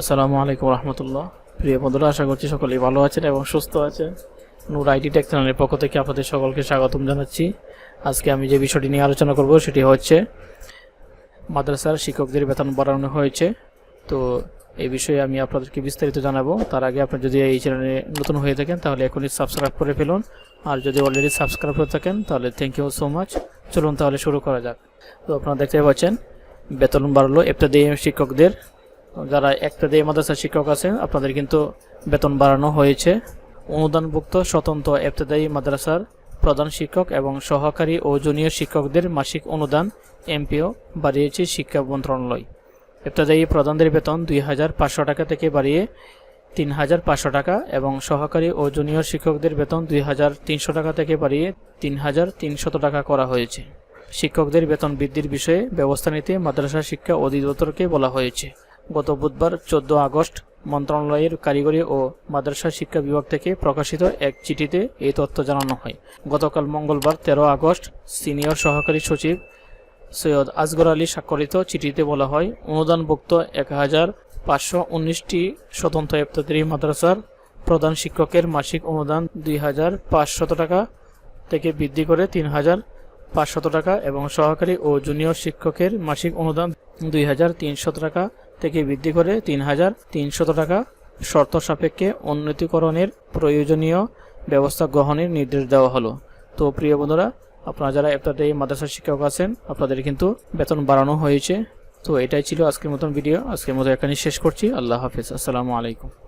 আসসালামু আলাইকুম রহমতুল্লাহ। প্রিয় বন্ধুরা, আশা করছি সকলেই ভালো আছেন এবং সুস্থ আছেন। নূর আইটি টেক চ্যানেলের পক্ষ থেকে আপনাদের সকলকে স্বাগতম জানাচ্ছি। আজকে আমি যে বিষয়টি নিয়ে আলোচনা করব, সেটি হচ্ছে মাদ্রাসার শিক্ষকদের বেতন বাড়ানো হয়েছে। তো এই বিষয়ে আমি আপনাদেরকে বিস্তারিত জানাব। তার আগে আপনি যদি এই চ্যানেলে নতুন হয়ে থাকেন, তাহলে এখনই সাবস্ক্রাইব করে ফেলুন। আর যদি অলরেডি সাবস্ক্রাইব করে থাকেন, তাহলে থ্যাংক ইউ সো মাচ চলুন তাহলে শুরু করা যাক। তো আপনারা দেখতে পাচ্ছেন, বেতন বাড়লো ইবতদায়ী শিক্ষকদের। যারা একটা দিয়ে মাদ্রাসার শিক্ষক আছেন, আপনাদের কিন্তু বেতন বাড়ানো হয়েছে। অনুদানভুক্ত স্বতন্ত্র ইবতদায়ী মাদ্রাসার প্রধান শিক্ষক এবং সহকারী ও জুনিয়র শিক্ষকদের মাসিক অনুদান এমপিও বাড়িয়েছে শিক্ষা মন্ত্রণালয়। ইবতদায়ী প্রধানদের বেতন দুই হাজার পাঁচশো টাকা থেকে বাড়িয়ে তিন হাজার পাঁচশো টাকা এবং সহকারী ও জুনিয়র শিক্ষকদের বেতন দুই হাজার তিনশো টাকা থেকে বাড়িয়ে তিন হাজার তিনশত টাকা করা হয়েছে। শিক্ষকদের বেতন বৃদ্ধির বিষয়ে ব্যবস্থা নিতে মাদ্রাসা শিক্ষা অধিদপ্তরকে বলা হয়েছে। গত বুধবার চোদ্দ আগস্ট মন্ত্রণালয়ের কারিগরি ও মাদ্রাসা শিক্ষা বিভাগ থেকে প্রকাশিত এক চিঠিতে এই তথ্য জানানো হয়। গতকাল মঙ্গলবার তেরো আগস্ট সিনিয়র সহকারী সচিব সৈয়দ আসগর আলী স্বাক্ষরিত চিঠিতে বলা হয়, অনুদানভুক্ত এক হাজার পাঁচশো উনিশটি স্বতন্ত্র ইফতারি মাদ্রাসার প্রধান শিক্ষকের মাসিক অনুদান দুই হাজার পাঁচশত টাকা থেকে বৃদ্ধি করে তিন হাজার পাঁচশত টাকা এবং সহকারী ও জুনিয়র শিক্ষকের মাসিক অনুদান দুই হাজার তিনশত টাকা থেকে বৃদ্ধি করে তিন হাজার তিনশত টাকা শর্ত সাপেক্ষে উন্নতিকরণের প্রয়োজনীয় ব্যবস্থা গ্রহণের নির্দেশ দেওয়া হলো। তো প্রিয় বন্ধুরা, আপনারা যারা এই মাদ্রাসার শিক্ষক আছেন, আপনাদের কিন্তু বেতন বাড়ানো হয়েছে। তো এটাই ছিল আজকের মতন ভিডিও আজকের মতো এখানে শেষ করছি। আল্লাহ হাফিজ। আসসালামু আলাইকুম।